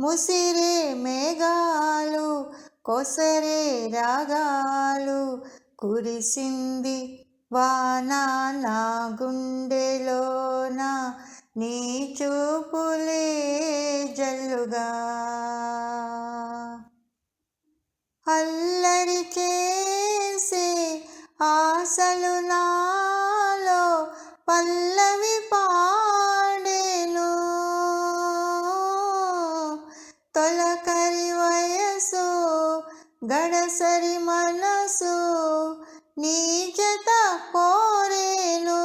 ముసిరే మేఘాలు కొసరే రాగాలు కురిసింది వాన నా గుండెలోన నీ చూపులే జల్లుగా. అల్లరి చే తొలకరి వయసు గడసరి మనసు నీచత జత కోరేను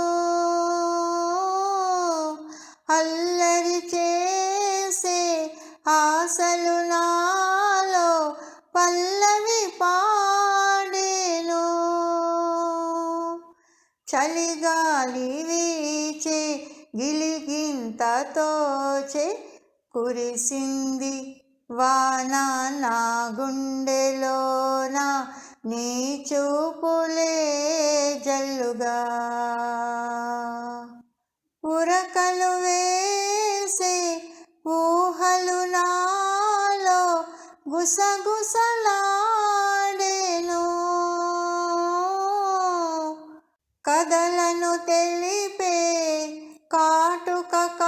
అల్లరి చేసే ఆశలు నాలో పల్లవి పాడేను. చలిగాలి వీచే గిలిగింతతోచే కురిసింది వాన నా గుండెలోన నీ చూపులే జల్లుగా. ఉరకలు వేసే ఊహలు నాలో గుసగుసలాడేను. కథలను తెలిపే కాటుక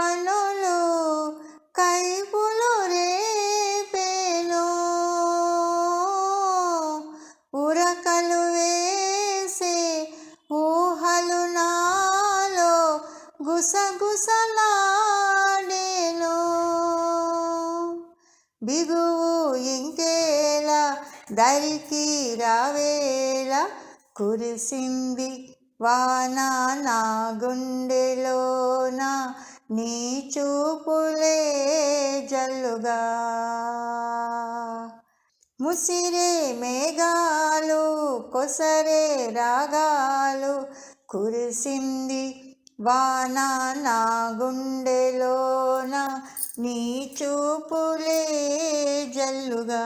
గుసగుసలాడేలో బిగువు ఇంకేలా దరికి రావేలా కురిసింది వాన నా గుండెలోన నీ చూపులే జల్లుగా. ముసిరే మేఘాలు కొసరే రాగాలు కురిసింది వాన నా గుండెలోన నీ చూపులే జల్లుగా.